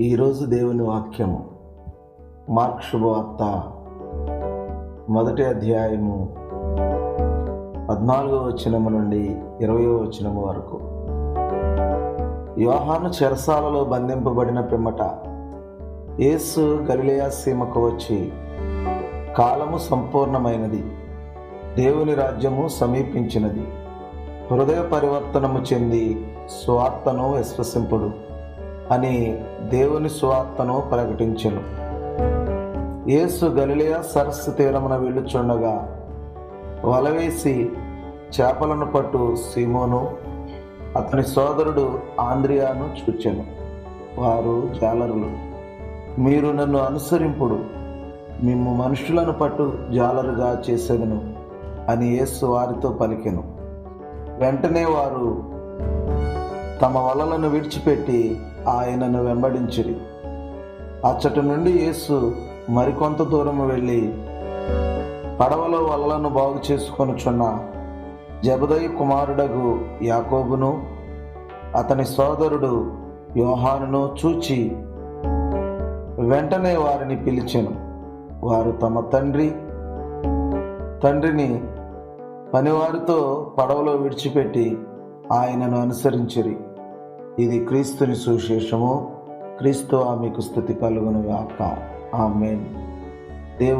ఈరోజు దేవుని వాక్యము. మార్క్ శుభవార్త మొదటి అధ్యాయము పద్నాలుగో వచనము నుండి ఇరవయో వచనము వరకు. యోహాను చెరసాలలో బంధింపబడిన పిమ్మట యేసు గలిలయా సీమకు వచ్చి కాలము సంపూర్ణమైనది దేవుని రాజ్యము సమీపించినది. హృదయ పరివర్తనము చెంది స్వార్థను విశ్వసింపుడు. అని దేవుని స్వార్థను ప్రకటించను. యేసు గలిలయ సరస్సు తీరమున వెళ్ళుచుండగా వలవేసి చేపలను పట్టు సీమోను అతని సోదరుడు ఆంద్రియాను చూచాను. వారు జాలరులు మీరు నన్ను అనుసరింపుడు మేము మనుషులను పట్టు జాలరుగా చేసేదను అని యేసు వారితో పలికెను. వెంటనే వారు తమ వలలను విడిచిపెట్టి ఆయనను వెంబడించిరి. అచ్చటి నుండి యేసు మరికొంత దూరం వెళ్ళి పడవలో వలలను బాగు చేసుకొనుచున్న జబదయి కుమారుడగు యాకోబును అతని సోదరుడు యోహానును చూచి వెంటనే వారిని పిలిచెను. వారు తమ తండ్రి తండ్రిని పనివారితో పడవలో విడిచిపెట్టి ఆయనను అనుసరించిరి. ఇది క్రీస్తుని సువిశేషము. క్రీస్తు ఆమెకు స్థుతి కలుగును గాక ఆమెన్. దేవు